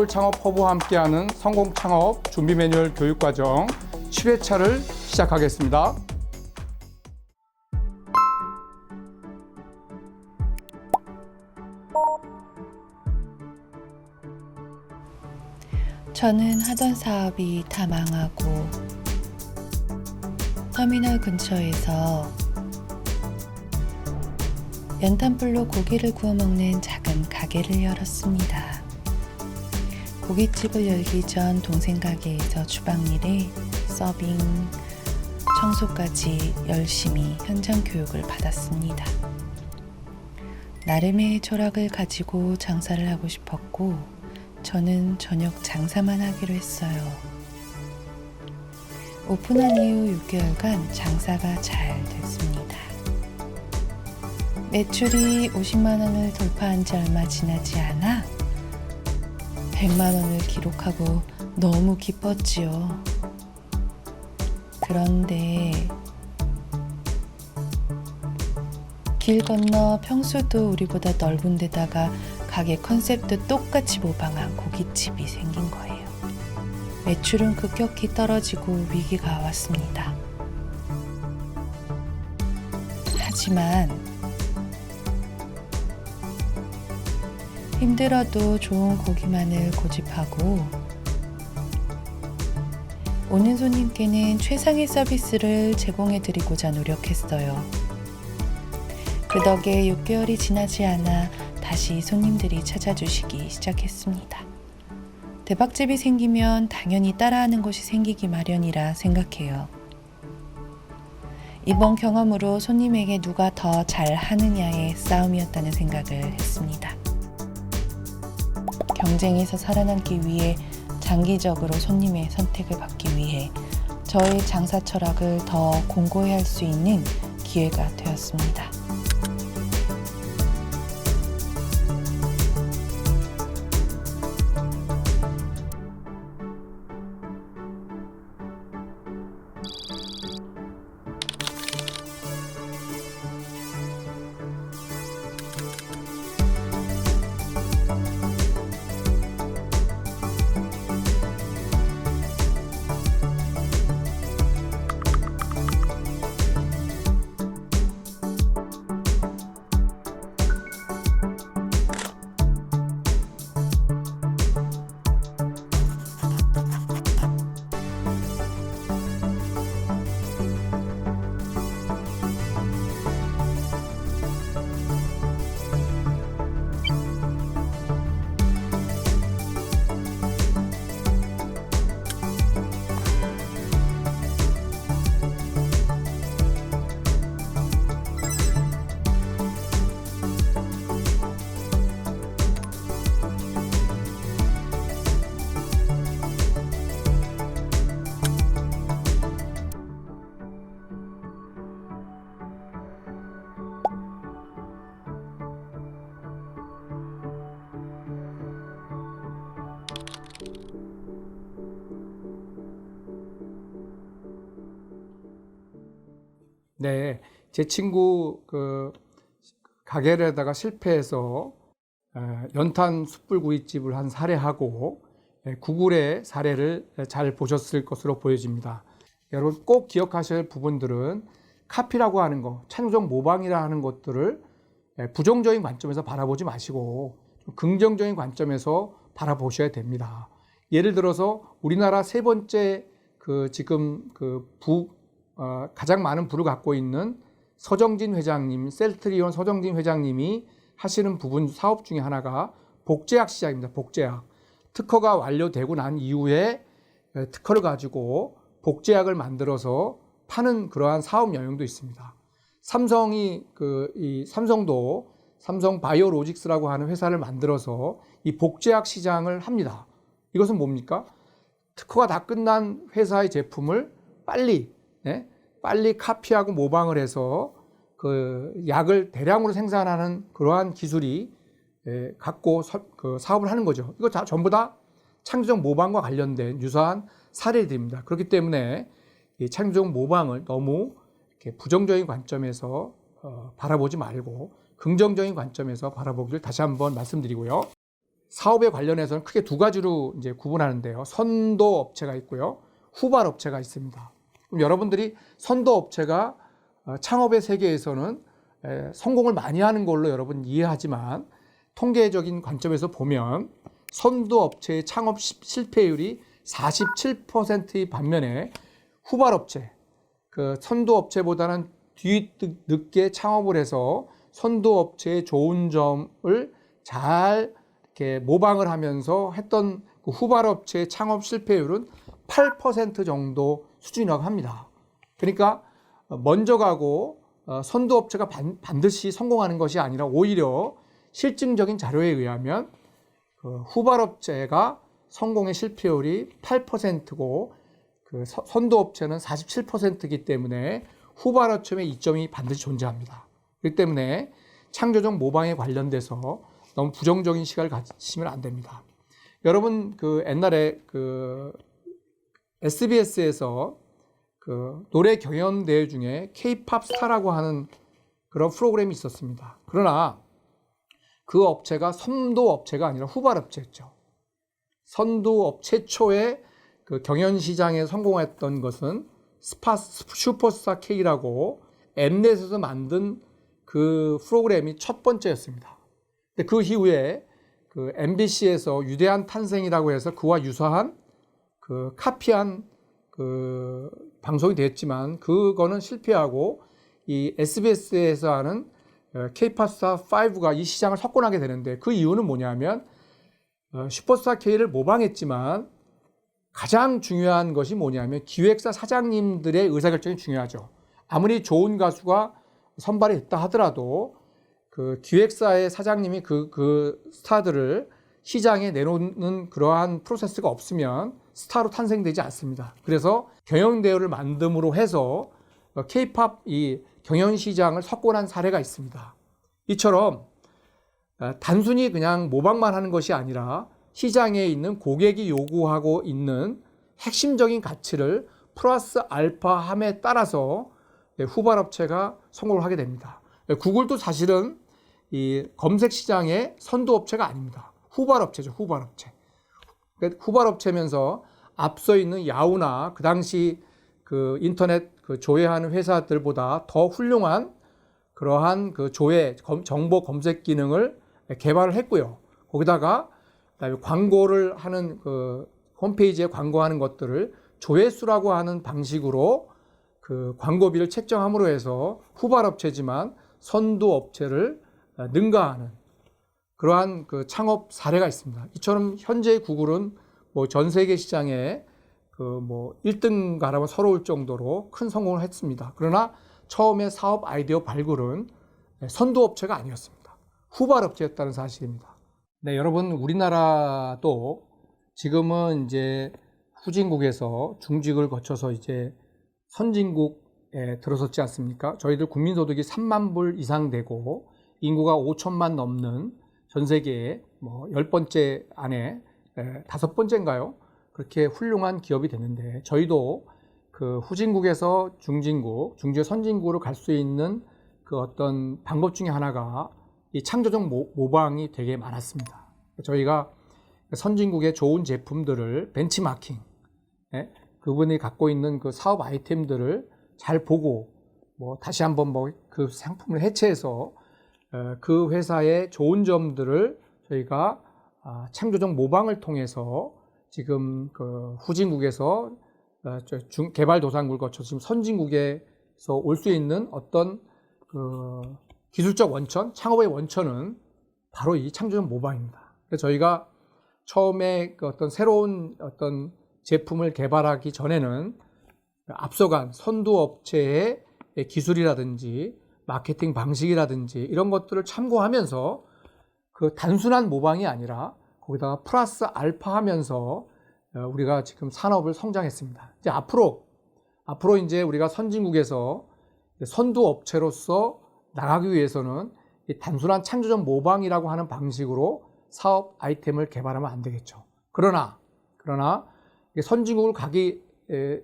서울 창업 허브와 함께하는 성공 창업 준비 매뉴얼 교육 과정 7회차를 시작하겠습니다. 저는 하던 사업이 다 망하고 터미널 근처에서 연탄불로 고기를 구워 먹는 작은 가게를 열었습니다. 고깃집을 열기 전 동생 가게에서 주방 일에 서빙, 청소까지 열심히 현장 교육을 받았습니다. 나름의 철학을 가지고 장사를 하고 싶었고 저는 저녁 장사만 하기로 했어요. 오픈한 이후 6개월간 장사가 잘 됐습니다. 매출이 50만 원을 돌파한 지 얼마 지나지 않아 100만 원을 기록하고 너무 기뻤지요. 그런데 길 건너 평수도 우리보다 넓은 데다가 가게 컨셉도 똑같이 모방한 고깃집이 생긴 거예요. 매출은 급격히 떨어지고 위기가 왔습니다. 하지만 힘들어도 좋은 고기만을 고집하고 오는 손님께는 최상의 서비스를 제공해 드리고자 노력했어요. 그 덕에 6개월이 지나지 않아 다시 손님들이 찾아주시기 시작했습니다. 대박집이 생기면 당연히 따라하는 곳이 생기기 마련이라 생각해요. 이번 경험으로 손님에게 누가 더 잘하느냐의 싸움이었다는 생각을 했습니다. 경쟁에서 살아남기 위해 장기적으로 손님의 선택을 받기 위해 저의 장사 철학을 더 공고히 할 수 있는 기회가 되었습니다. 네, 제 친구 그 가게에다가 실패해서 에, 연탄 숯불구이집을 한 사례하고 에, 구글의 사례를 잘 보셨을 것으로 보여집니다. 여러분 꼭 기억하셔야 할 부분들은 카피라고 하는 거, 창조적 모방이라 하는 것들을 에, 부정적인 관점에서 바라보지 마시고 좀 긍정적인 관점에서 바라보셔야 됩니다. 예를 들어서 우리나라 세 번째 그 지금 그 부 어, 가장 많은 부를 갖고 있는 서정진 회장님, 셀트리온 서정진 회장님이 하시는 부분 사업 중에 하나가 복제약 시장입니다. 복제약. 특허가 완료되고 난 이후에 에, 특허를 가지고 복제약을 만들어서 파는 그러한 사업 영역도 있습니다. 삼성이 그 이 삼성도 삼성 바이오로직스라고 하는 회사를 만들어서 이 복제약 시장을 합니다. 이것은 뭡니까? 특허가 다 끝난 회사의 제품을 빨리 예? 빨리 카피하고 모방을 해서 그 약을 대량으로 생산하는 그러한 기술이 예, 갖고 서, 그 사업을 하는 거죠. 이거 다 전부 다 창조적 모방과 관련된 유사한 사례들입니다. 그렇기 때문에 이 창조적 모방을 너무 이렇게 부정적인 관점에서 어, 바라보지 말고 긍정적인 관점에서 바라보기를 다시 한번 말씀드리고요. 사업에 관련해서는 크게 두 가지로 이제 구분하는데요. 선도 업체가 있고요. 후발 업체가 있습니다. 여러분들이 선도 업체가 어, 창업의 세계에서는 에, 성공을 많이 하는 걸로 여러분 이해하지만 통계적인 관점에서 보면 선도 업체의 창업 시- 실패율이 47%의 반면에 후발 업체, 그 선도 업체보다는 뒤 늦게 창업을 해서 선도 업체의 좋은 점을 잘 이렇게 모방을 하면서 했던 그 후발 업체의 창업 실패율은 8% 정도 수준이라고 합니다. 그러니까 먼저 가고 어, 선도 업체가 반, 반드시 성공하는 것이 아니라 오히려 실증적인 자료에 의하면 그 후발 업체가 성공의 실패율이 8%고 그 서- 선도 업체는 47%이기 때문에 후발 업체의 이점이 반드시 존재합니다. 그렇기 때문에 창조적 모방에 관련돼서 너무 부정적인 시각을 가지시면 안 됩니다. 여러분 그 옛날에 그 SBS에서 그 노래 경연 대회 중에 K-팝 스타라고 하는 그런 프로그램이 있었습니다. 그러나 그 업체가 선도 업체가 아니라 후발 업체였죠. 선도 업체 초에 그 경연 시장에 성공했던 것은 스파 슈퍼스타 K라고 엠넷에서 만든 그 프로그램이 첫 번째였습니다. 근데 그 이후에 그 MBC에서 유대한 탄생이라고 해서 그와 유사한 그 카피한 그 방송이 됐지만 그거는 실패하고 이 SBS에서 하는 K-팝 스타 5가 이 시장을 석권하게 되는데 그 이유는 뭐냐면 어, 슈퍼스타 K를 모방했지만 가장 중요한 것이 뭐냐면 기획사 사장님들의 의사결정이 중요하죠. 아무리 좋은 가수가 선발이 됐다 하더라도 그 기획사의 사장님이 그, 그 스타들을 시장에 내놓는 그러한 프로세스가 없으면 스타로 탄생되지 않습니다. 그래서 경영대회를 만듦으로 해서 케이팝 이 경연 시장을 석권한 사례가 있습니다. 이처럼 어, 단순히 그냥 모방만 하는 것이 아니라 시장에 있는 고객이 요구하고 있는 핵심적인 가치를 플러스 알파함에 따라서 네, 후발 업체가 성공을 하게 됩니다. 네, 구글도 사실은 이 검색 시장의 선도 업체가 아닙니다. 후발 업체죠, 후발 업체. 그러니까 후발 업체면서 앞서 있는 야후나 그 당시 그 인터넷 그 조회하는 회사들보다 더 훌륭한 그러한 그 조회 검- 정보 검색 기능을 개발을 했고요. 거기다가 그다음에 광고를 하는 그 홈페이지에 광고하는 것들을 조회수라고 하는 방식으로 그 광고비를 책정함으로 해서 후발 업체지만 선도 업체를 능가하는 그러한 그 창업 사례가 있습니다. 이처럼 현재 구글은 뭐 전 세계 시장에 그 뭐 1등가라면 서러울 정도로 큰 성공을 했습니다. 그러나 처음에 사업 아이디어 발굴은 선도 업체가 아니었습니다. 후발 업체였다는 사실입니다. 네, 여러분 우리나라도 지금은 이제 후진국에서 중직을 거쳐서 이제 선진국에 들어섰지 않습니까? 저희들 국민소득이 3만 불 이상 되고 인구가 5천만 넘는 전 세계에 뭐 10번째 안에 에, 다섯 번째인가요? 그렇게 훌륭한 기업이 되는데 저희도 그 후진국에서 중진국, 중지의 선진국으로 갈 수 있는 그 어떤 방법 중에 하나가 이 창조적 모, 모방이 되게 많았습니다. 저희가 선진국의 좋은 제품들을 벤치마킹, 예? 그분이 갖고 있는 그 사업 아이템들을 잘 보고 뭐 다시 한번 뭐 그 상품을 해체해서 어, 그 회사의 좋은 점들을 저희가 아, 창조적 모방을 통해서 지금 그 후진국에서 어, 개발도상국을 거쳐 지금 선진국에서 올 수 있는 어떤 그 기술적 원천, 창업의 원천은 바로 이 창조적 모방입니다. 그래서 저희가 처음에 그 어떤 새로운 어떤 제품을 개발하기 전에는 앞서간 선도 업체의 기술이라든지 마케팅 방식이라든지 이런 것들을 참고하면서 그 단순한 모방이 아니라 거기다가 플러스 알파 하면서 어, 우리가 지금 산업을 성장했습니다. 이제 앞으로 앞으로 이제 우리가 선진국에서 선도 업체로서 나가기 위해서는 이 단순한 창조적 모방이라고 하는 방식으로 사업 아이템을 개발하면 안 되겠죠. 그러나 그러나 선진국을 가기 에,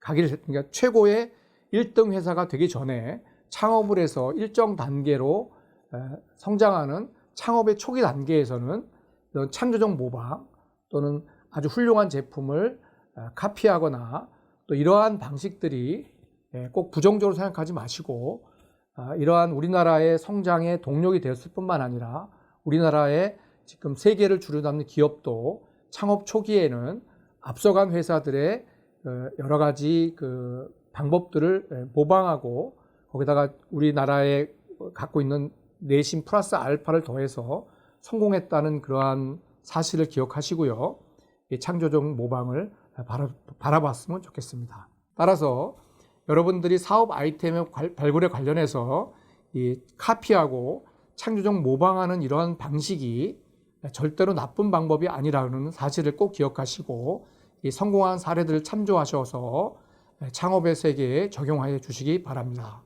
가기를 그러니까 최고의 1등 회사가 되기 전에 창업을 해서 일정 단계로 에, 성장하는 창업의 초기 단계에서는 이런 창조적 모방 또는 아주 훌륭한 제품을 어, 카피하거나 또 이러한 방식들이 예, 꼭 부정적으로 생각하지 마시고 아, 이러한 우리나라의 성장의 동력이 되었을 뿐만 아니라 우리나라의 지금 세계를 주류담는 기업도 창업 초기에는 앞서간 회사들의 어, 여러 가지 그 방법들을 예, 모방하고 거기다가 우리나라에 갖고 있는 내신 플러스 알파를 더해서 성공했다는 그러한 사실을 기억하시고요. 이 창조적 모방을 바라, 바라 봤으면 좋겠습니다. 따라서 여러분들이 사업 아이템의 관- 발굴에 관련해서 이 카피하고 창조적 모방하는 이러한 방식이 절대로 나쁜 방법이 아니라는 사실을 꼭 기억하시고 이 성공한 사례들을 참조하셔서 창업의 세계에 적용하여 주시기 바랍니다.